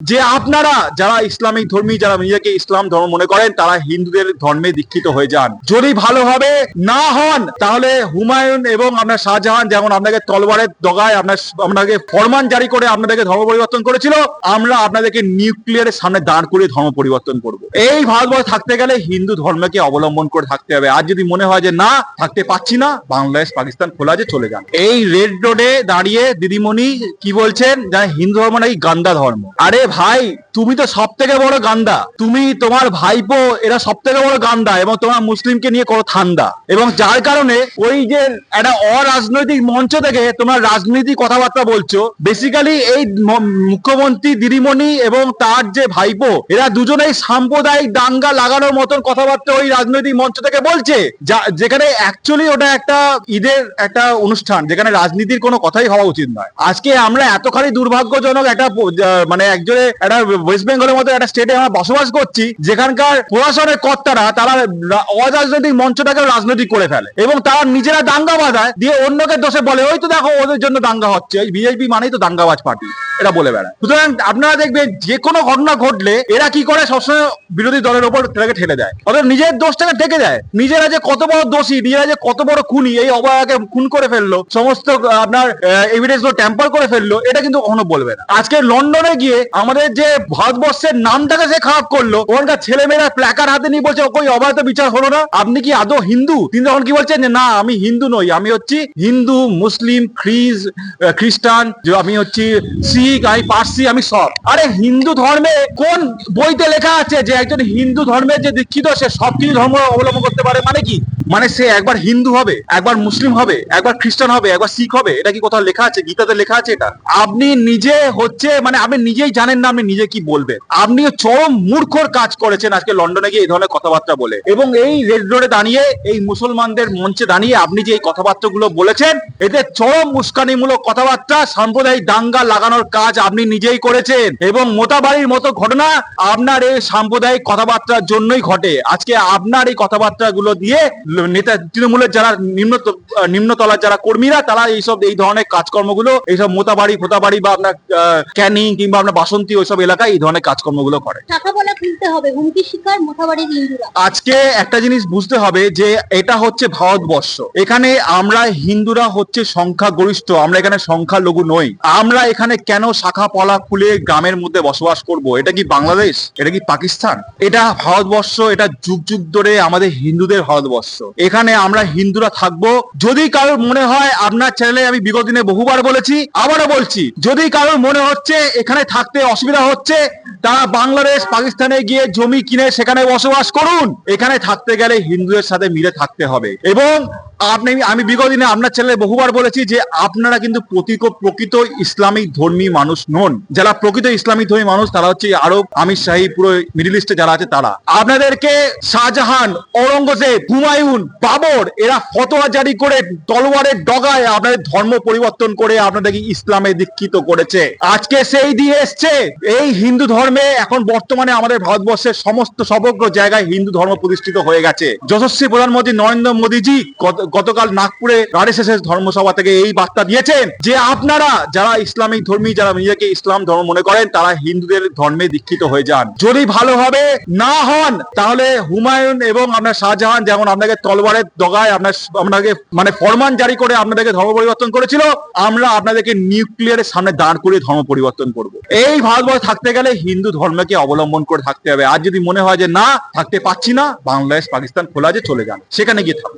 যে আপনারা যারা ইসলামিক ধর্মী, যারা নিজেকে ইসলাম ধর্ম মনে করেন, তারা হিন্দুদের ধর্মে দীক্ষিত হয়ে যান। যদি ভালোভাবে না হন, তাহলে হুমায়ুন এবং আপনার শাহজাহান যেমন আপনাকে তলবারের দগায়, আপনার আপনাকে ফরমান জারি করে আপনাদেরকে ধর্ম পরিবর্তন করেছিল, আমরা আপনাদেরকে নিউক্লিয়ারের সামনে দাঁড় করে ধর্ম পরিবর্তন করব। এই ভারতবর্ষে থাকতে গেলে হিন্দু ধর্মকে অবলম্বন করে থাকতে হবে। আর যদি মনে হয় যে না, থাকতে পাচ্ছি না, বাংলাদেশ, পাকিস্তান খোলা যে চলে যান। এই রেড রোডে দাঁড়িয়ে দিদিমণি কি বলছেন? যে হিন্দু ধর্ম নাকি গান্দা ধর্ম। আরে ภัย তুমি তো সব থেকে বড় গান্দা। তুমি তোমার ভাইপো, এরা সব থেকে বড় গান্দা এবং তোমার মুসলিমকে নিয়ে করো ঠান্ডা। এবং যার কারণে ওই যে একটা অরাজনৈতিক মঞ্চ থেকে তোমার রাজনীতি কথাবার্তা বলছো বেসিক্যালি এই মুখ্যমন্ত্রী দিদিমণি এবং তার যে ভাইপো, এরা দুজনেই সাম্প্রদায়িক দাঙ্গা লাগানোর মতন কথাবার্তা ওই রাজনৈতিক মঞ্চ থেকে বলছে, যা, যেখানে অ্যাকচুয়ালি ওটা একটা ঈদের একটা অনুষ্ঠান, যেখানে রাজনীতির কোনো কথাই হওয়া উচিত নয়। আজকে আমরা এতখানি দুর্ভাগ্যজনক একটা মানে একজনে একটা ওয়েস্ট বেঙ্গলের মতো একটা স্টেটে আমরা বসবাস করছি, যেখানকার প্রশাসনের কর্তারা তারা অরাজনৈতিক মঞ্চটাকে রাজনৈতিক করে ফেলে এবং তারা নিজেরা দাঙ্গা বাঁধায়, দিয়ে অন্যকে দোষে বলে, ওই তো দেখো, ওদের জন্য দাঙ্গা হচ্ছে বিজেপি মানেই তো দাঙ্গাবাজ পার্টি এটা বলে বেড়ায়। সুতরাং আপনারা দেখবেন, যে কোনো ঘটনা ঘটলে এরা কি করে সবসময় বিরোধী দলের ওপর তাকে ঠেলে দেয়? ওদের নিজের দোষটাকে ঠেকে দেয়। নিজেরা যে কত বড় দোষী, নিজেরা যে কত বড় খুনি, এই অবয়াকে খুন করে ফেলল, সমস্ত আপনার এভিডেন্সগুলো ট্যাম্পার করে ফেলল, এটা কিন্তু কখনো বলবে না। আজকে লন্ডনে গিয়ে আমাদের যে ভারতবর্ষের নামটাকে সে খারাপ করল। ওখানকার ছেলেমেয়েরা প্ল্যাকার হাতে নিয়ে বলছে, ওই অবাধ বিচার হলো না। আপনি কি আদৌ হিন্দু? তিনি তখন কি বলছেন যে, না, আমি হিন্দু নই। আমি হচ্ছি হিন্দু, মুসলিম খ্রিস খ্রিস্টান আমি হচ্ছি শিখ, আমি পার্সি, আমি সব। আরে হিন্দু ধর্মে কোন বইতে লেখা আছে যে একজন হিন্দু ধর্মের যে দীক্ষিত, সে সব কিছু ধর্ম অবলম্বন করতে পারে? মানে কি? মানে সে একবার হিন্দু হবে, একবার মুসলিম হবে, একবার খ্রিস্টান হবে, একবার শিখ হবে, এটা কি কোথাও লেখা আছে? গীতাতে লেখা আছে এটা? আপনি নিজে হচ্ছে মানে আপনি নিজেই জানেন না আপনি নিজে কি বলবেন। আপনি চরম মূর্খর কাজ করেছেন আজকে লন্ডনে গিয়ে এই ধরনের কথাবার্তা বলে। এবং এই রেড রোডে দাঁড়িয়ে, এই মুসলমানদের মঞ্চে দাঁড়িয়ে আপনি যে এই কথাবার্তাগুলো বলেছেন এতে চরম উস্কানিমূলক কথাবার্তা, সাম্প্রদায়িক দাঙ্গা লাগানোর কাজ আপনি নিজেই করেছেন। এবং মোতাবাড়ির মতো ঘটনা আপনার এই সাম্প্রদায়িক কথাবার্তার জন্যই ঘটে। আজকে আপনার এই কথাবার্তাগুলো দিয়ে নেতা তৃণমূলের যারা নিম্ন নিম্নতলার যারা কর্মীরা তারা এইসব এই ধরনের কাজকর্মগুলো এইসব মোতাবাড়ি ফোতাবাড়ি বা আপনার ক্যানিং কিংবা আপনার বাসন্তী ওইসব এলাকায় এই ধরনের কাজকর্মগুলো করে। টাকা বলা খুলতে হবে হুমকি শিকার মোথাবাড়ির হিন্দুরা। আজকে একটা জিনিস বুঝতে হবে যে এটা হচ্ছে ভারতবর্ষ। এখানে আমরা হিন্দুরা হচ্ছে সংখ্যা গরিষ্ঠ আমরা এখানে সংখ্যা লঘু নই। আমরা এখানে কেন শাখা পলা খুলে গ্রামের মধ্যে বসবাস করব? এটা কি বাংলাদেশ? এটা কি পাকিস্তান? এটা ভারতবর্ষ এটা যুগ যুগ ধরে আমাদের হিন্দুদের ভারতবর্ষ। এখানে আমরা হিন্দুরা থাকব। যদি কারোর মনে হয়, আপনার চ্যানেলে আমি বিগত দিনে বহুবার বলেছি, আবারও বলছি, যদি কারোর মনে হচ্ছে এখানে থাকতে অসুবিধা হচ্ছে, তারা বাংলাদেশ, পাকিস্তানে গিয়ে জমি কিনে সেখানে বসবাস করুন। এখানে থাকতে গেলে হিন্দুদের সাথে মিলে থাকতে হবে। এবং আপনি, আমি বিগত দিনে আপনার চ্যানেলে বহুবার বলেছি যে আপনারা কিন্তু প্রতীক, প্রকৃত ইসলামিক ধর্মী মানুষ নন। যারা প্রকৃত ইসলামিক ধর্মী মানুষ, তারা হচ্ছে আরব, আমির শাহী, পুরো মিডিল ইস্টে যারা আছে তারা। আপনাদেরকে শাহজাহান, ঔরঙ্গজেব, হুমায়ুন, বাবর, এরা ফতোয়া জারি করে তলোয়ারের ডগায় আপনাদের ধর্ম পরিবর্তন করে আপনাদেরকে ইসলামে দীক্ষিত করেছে। আজকে সেই দিয়ে এসছে, এই হিন্দু ধর্মে এখন বর্তমানে আমাদের ভারতবর্ষের সমস্ত সমগ্র জায়গায় হিন্দু ধর্ম প্রতিষ্ঠিত হয়ে গেছে। যশস্বী প্রধানমন্ত্রী নরেন্দ্র মোদীজি গতকাল নাগপুরে আরএসএস ধর্মসভা থেকে এই বার্তা দিয়েছেন যে আপনারা যারা ইসলামিক ধর্মী, যারা নিজেকে ইসলাম ধর্ম মনে করেন, তারা হিন্দুদের ধর্মে দীক্ষিত হয়ে যান। যদি ভালোভাবে না হন, তাহলে হুমায়ুন এবং আপনার শাহজাহান যেমন আপনাকে তলবারের দগায় আপনার আপনাকে মানে ফরমান জারি করে আপনাদেরকে ধর্ম পরিবর্তন করেছিল, আমরা আপনাদেরকে নিউক্লিয়ারের সামনে দাঁড় করে ধর্ম পরিবর্তন করব। এই ভারতবর্ষে থাকতে গেলে হিন্দু ধর্মকে অবলম্বন করে থাকতে হবে। আর যদি মনে হয় যে না, থাকতে পাচ্ছি না, বাংলাদেশ, পাকিস্তান খোলা যে চলে যান। সেখানে গিয়ে থাকুন।